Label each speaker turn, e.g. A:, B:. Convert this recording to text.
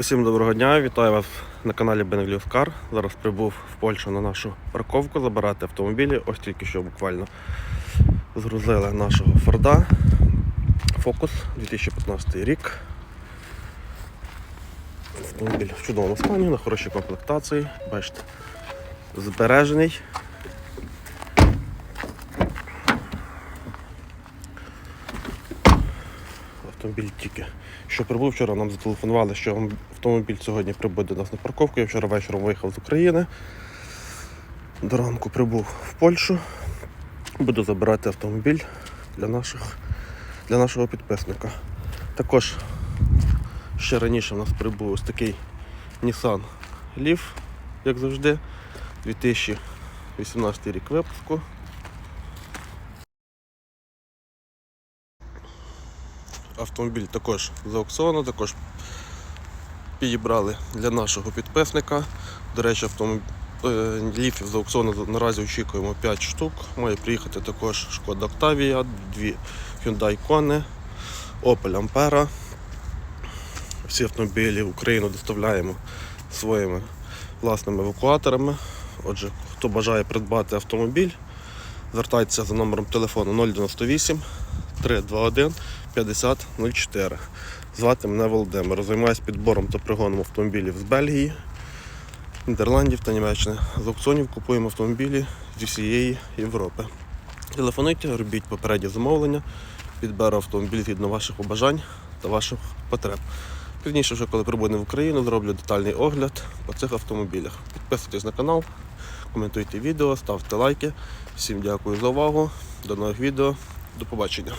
A: Усім доброго дня, вітаю вас на каналі Car. Зараз прибув в Польщу на нашу парковку забирати автомобілі. Ось тільки що буквально згрузили нашого Форда Focus 2015 рік. Автомобіль в чудовому стані, на хорошій комплектації. Бачите, збережений. Автомобіль тільки що прибув вчора, нам зателефонували, що автомобіль сьогодні прибуде до нас на парковку. Я вчора вечором виїхав з України. До ранку прибув в Польщу. Буду забирати автомобіль для, наших, для нашого підписника. Також ще раніше в нас прибув ось такий Nissan Leaf, як завжди, 2018 рік випуску. Автомобіль також з аукціону, також підібрали для нашого підписника. До речі, автомобіль ліфів з аукціону наразі очікуємо 5 штук. Має приїхати також Шкода Octavia, дві Hyundai Kona, Opel Ampera. Всі автомобілі в Україну доставляємо своїми власними евакуаторами. Отже, хто бажає придбати автомобіль, звертайтеся за номером телефону 098 321 5004. Звати мене Володимир. Займаюся підбором та пригоном автомобілів з Бельгії, Нідерландів та Німеччини. З аукціонів купуємо автомобілі зі всієї Європи. Телефонуйте, робіть попереднє замовлення, підберу автомобіль згідно ваших побажань та ваших потреб. Пізніше, вже коли прибуде в Україну, зроблю детальний огляд по цих автомобілях. Підписуйтесь на канал, коментуйте відео, ставте лайки. Всім дякую за увагу. До нових відео. До побачення.